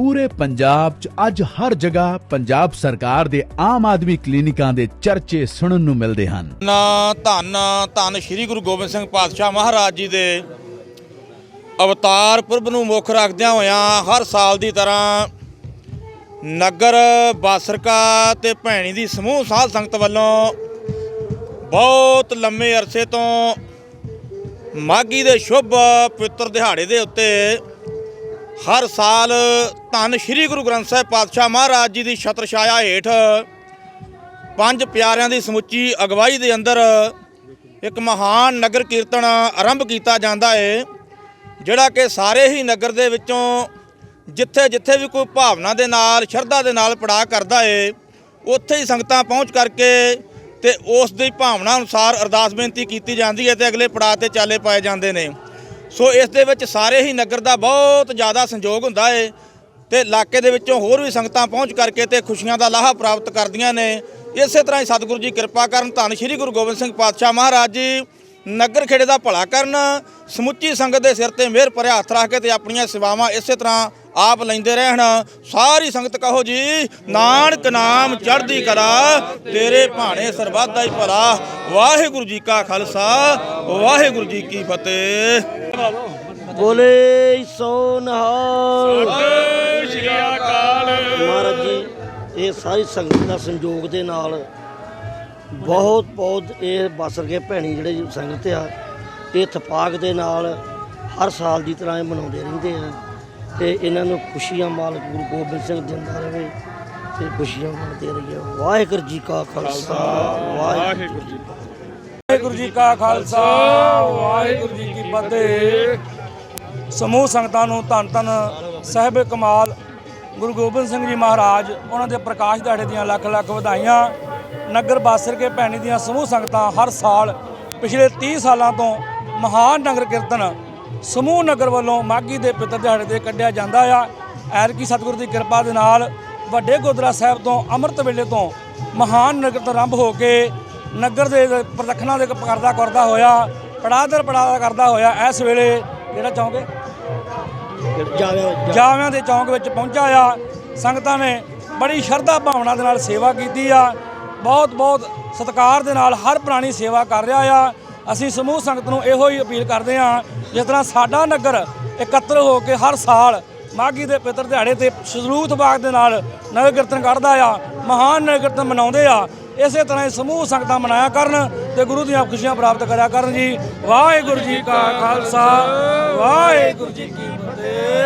ਪੂਰੇ ਪੰਜਾਬ 'ਚ ਅੱਜ ਹਰ ਜਗ੍ਹਾ ਪੰਜਾਬ ਸਰਕਾਰ ਦੇ ਆਮ ਆਦਮੀ ਕਲੀਨਿਕਾਂ ਦੇ ਚਰਚੇ ਸੁਣਨ ਨੂੰ ਮਿਲਦੇ ਹਨ। ਨਾ ਧੰਨ ਧੰਨ ਸ੍ਰੀ ਗੁਰੂ ਗੋਬਿੰਦ ਸਿੰਘ ਪਾਤਸ਼ਾਹ ਮਹਾਰਾਜ ਜੀ ਦੇ ਅਵਤਾਰ ਪੁਰਬ ਨੂੰ ਮੁੱਖ ਰੱਖਦਿਆਂ ਹੋਇਆਂ ਹਰ ਸਾਲ ਦੀ ਤਰ੍ਹਾਂ ਨਗਰ ਬਾਸਰਕਾ ਤੇ ਭੈਣੀ ਦੀ ਸਮੂਹ ਸਾਧ ਸੰਗਤ ਵੱਲੋਂ ਬਹੁਤ ਲੰਮੇ ਅਰਸੇ ਤੋਂ ਮਾਗੀ ਦੇ ਸ਼ੁਭ ਪਵਿੱਤਰ ਦਿਹਾੜੇ ਦੇ ਉੱਤੇ ਹਰ ਸਾਲ ਧੰਨ ਸ੍ਰੀ ਗੁਰੂ ਗ੍ਰੰਥ ਸਾਹਿਬ ਪਾਤਸ਼ਾਹ ਮਹਾਰਾਜ ਜੀ ਦੀ ਛਤਰ ਛਾਇਆ ਹੇਠ ਪੰਜ ਪਿਆਰਿਆਂ ਦੀ ਸਮੁੱਚੀ ਅਗਵਾਈ ਦੇ ਅੰਦਰ ਇੱਕ ਮਹਾਨ ਨਗਰ ਕੀਰਤਨ ਆਰੰਭ ਕੀਤਾ ਜਾਂਦਾ ਹੈ ਜਿਹੜਾ ਕਿ ਸਾਰੇ ਹੀ ਨਗਰ ਦੇ ਵਿੱਚੋਂ ਜਿੱਥੇ ਜਿੱਥੇ ਵੀ ਕੋਈ ਭਾਵਨਾ ਦੇ ਨਾਲ, ਸ਼ਰਧਾ ਦੇ ਨਾਲ ਪੜਾ ਕਰਦਾ ਏ, ਉੱਥੇ ਹੀ ਸੰਗਤਾਂ ਪਹੁੰਚ ਕਰਕੇ ਤੇ ਉਸ ਦੀ ਭਾਵਨਾ ਅਨੁਸਾਰ ਅਰਦਾਸ ਬੇਨਤੀ ਕੀਤੀ ਜਾਂਦੀ ਹੈ ਤੇ ਅਗਲੇ ਪੜਾਅ ਤੇ ਚਾਲੇ ਪਾਏ ਜਾਂਦੇ ਨੇ। ਸੋ ਇਸ ਦੇ ਵਿੱਚ ਸਾਰੇ ਹੀ ਨਗਰ ਦਾ ਬਹੁਤ ਜ਼ਿਆਦਾ ਸੰਯੋਗ ਹੁੰਦਾ ਏ ਤੇ ਇਲਾਕੇ ਦੇ ਵਿੱਚੋਂ ਹੋਰ ਵੀ ਸੰਗਤਾਂ ਪਹੁੰਚ ਕਰਕੇ ਤੇ ਖੁਸ਼ੀਆਂ ਦਾ ਲਾਹਾ ਪ੍ਰਾਪਤ ਕਰਦੀਆਂ ਨੇ। ਇਸੇ ਤਰ੍ਹਾਂ ਹੀ ਸਤਿਗੁਰੂ ਜੀ ਕਿਰਪਾ ਕਰਨ ਧੰਨ ਸ਼੍ਰੀ ਗੁਰੂ ਗੋਬਿੰਦ ਸਿੰਘ ਪਾਤਸ਼ਾਹ ਮਹਾਰਾਜ ਜੀ, ਨਗਰ ਖੇੜੇ ਦਾ ਭਲਾ ਕਰਨ, ਸਮੁੱਚੀ ਸੰਗਤ ਦੇ ਸਿਰ ਤੇ ਮਿਹਰ ਭਰਿਆ ਹੱਥ ਰੱਖ ਕੇ ਤੇ ਆਪਣੀਆਂ ਸੇਵਾਵਾਂ ਇਸੇ ਤਰ੍ਹਾਂ ਆਪ ਲੈਂਦੇ ਰਹਿਣ। ਸਾਰੀ ਸੰਗਤ ਕਹੋ ਜੀ ਨਾਨਕ ਨਾਮ ਚੜ੍ਹਦੀ ਕਲਾ ਤੇਰੇ ਭਾਣੇ ਸਰਬੱਤ ਦਾ ਹੀ ਭਲਾ। ਵਾਹਿਗੁਰੂ ਜੀ ਕਾ ਖਾਲਸਾ ਵਾਹਿਗੁਰੂ ਜੀ ਕੀ ਫਤਿਹ। ਬੋਲੇ ਸੋ ਨਿਹਾਲ ਮਹਾਰਾਜ ਜੀ ਇਹ ਸਾਰੀ ਸੰਗਤ ਦਾ ਸੰਯੋਗ ਦੇ ਨਾਲ ਬਹੁਤ ਬਹੁਤ ਇਹ ਬਸਰ ਕੇ ਭੈਣੀ ਜਿਹੜੇ ਸੰਗਤ ਆ ਇਹ ਇਤਫਾਕ ਦੇ ਨਾਲ ਹਰ ਸਾਲ ਦੀ ਤਰ੍ਹਾਂ ਇਹ ਮਨਾਉਂਦੇ ਰਹਿੰਦੇ ਆ। ਤੇ ਇਹਨਾਂ ਨੂੰ ਖੁਸ਼ੀਆਂ ਮਾਲਕ ਗੁਰੂ ਗੋਬਿੰਦ ਸਿੰਘ ਦਿੰਦਾ ਰਹੇ ਤੇ ਖੁਸ਼ੀਆਂ ਮਾਣਦੇ ਰਹੀਏ ਵਾਹਿਗੁਰੂ ਜੀ ਕਾ ਖਾਲਸਾ, ਵਾਹਿਗੁਰੂ ਜੀ ਵਾਹਿਗੁਰੂ ਜੀ ਕਾ ਖਾਲਸਾ, ਵਾਹਿਗੁਰੂ ਜੀ ਕੀ ਫਤਿਹ। ਸਮੂਹ ਸੰਗਤਾਂ ਨੂੰ ਧੰਨ ਧੰਨ ਸਾਹਿਬ ਕਮਾਲ ਗੁਰੂ ਗੋਬਿੰਦ ਸਿੰਘ ਜੀ ਮਹਾਰਾਜ, ਉਹਨਾਂ ਦੇ ਪ੍ਰਕਾਸ਼ ਦਿਹਾੜੇ ਦੀਆਂ ਲੱਖ ਲੱਖ ਵਧਾਈਆਂ। ਨਗਰ ਬਾਸਰ ਕੇ ਭੈਣੀ ਦੀਆਂ ਸਮੂਹ ਸੰਗਤਾਂ ਹਰ ਸਾਲ ਪਿਛਲੇ 30 ਸਾਲਾਂ ਤੋਂ ਮਹਾਨ ਨਗਰ ਕੀਰਤਨ ਸਮੂਹ ਨਗਰ ਵੱਲੋਂ ਮਾਗੀ ਦੇ ਪਿੱਤਰ ਦਿਹਾੜੇ ਤੇ ਕੱਢਿਆ ਜਾਂਦਾ ਆ। ਐਰਕੀ ਸਤਿਗੁਰੂ ਦੀ ਕਿਰਪਾ ਦੇ ਨਾਲ ਵੱਡੇ ਗੁਰਦੁਆਰਾ ਸਾਹਿਬ ਤੋਂ ਅੰਮ੍ਰਿਤ ਵੇਲੇ ਤੋਂ ਮਹਾਨ ਨਗਰ ਤੋਂ ਆਰੰਭ ਹੋ ਕੇ ਨਗਰ ਦੇ ਪ੍ਰਦਖਣਾ ਦੇ ਕਰਦਾ ਕਰਦਾ ਹੋਇਆ ਪੜਾਦਰ ਪੜਾਦਾ ਕਰਦਾ ਹੋਇਆ ਇਸ ਵੇਲੇ ਜਿਹੜਾ ਚੌਂਕ ਜਾਵੇ ਜਾਵਿਆਂ ਦੇ ਚੌਂਕ ਵਿੱਚ ਪਹੁੰਚਾ ਆ। ਸੰਗਤਾਂ ਨੇ ਬੜੀ ਸ਼ਰਧਾ ਭਾਵਨਾ ਦੇ ਨਾਲ ਸੇਵਾ ਕੀਤੀ ਆ। ਬਹੁਤ ਬਹੁਤ ਸਤਿਕਾਰ ਦੇ ਨਾਲ ਹਰ ਪ੍ਰਾਣੀ ਸੇਵਾ ਕਰ ਰਿਹਾ ਆ। ਅਸੀਂ ਸਮੂਹ ਸੰਗਤ ਨੂੰ ਇਹੋ ਹੀ ਅਪੀਲ ਕਰਦੇ ਹਾਂ, ਜਿਸ ਤਰ੍ਹਾਂ ਸਾਡਾ ਨਗਰ ਇਕੱਤਰ ਹੋ ਕੇ ਹਰ ਸਾਲ ਮਾਘੀ ਦੇ ਪਿੱਤਰ ਦਿਹਾੜੇ ਤੇ ਸਲੂਤ ਬਾਗ ਦੇ ਨਾਲ ਨਗਰ ਕੀਰਤਨ ਕੱਢਦਾ ਆ, ਮਹਾਨ ਨਗਰ ਕੀਰਤਨ ਮਨਾਉਂਦੇ ਆ, ਇਸੇ ਤਰ੍ਹਾਂ ਹੀ ਸਮੂਹ ਸੰਗਤਾਂ ਮਨਾਇਆ ਕਰਨ ਤੇ ਗੁਰੂ ਦੀਆਂ ਖੁਸ਼ੀਆਂ ਪ੍ਰਾਪਤ ਕਰਿਆ ਕਰਨ ਜੀ। ਵਾਹਿਗੁਰੂ ਜੀ ਕਾ ਖਾਲਸਾ, ਵਾਹਿਗੁਰੂ ਜੀ ਕੀ ਫਤਿਹ।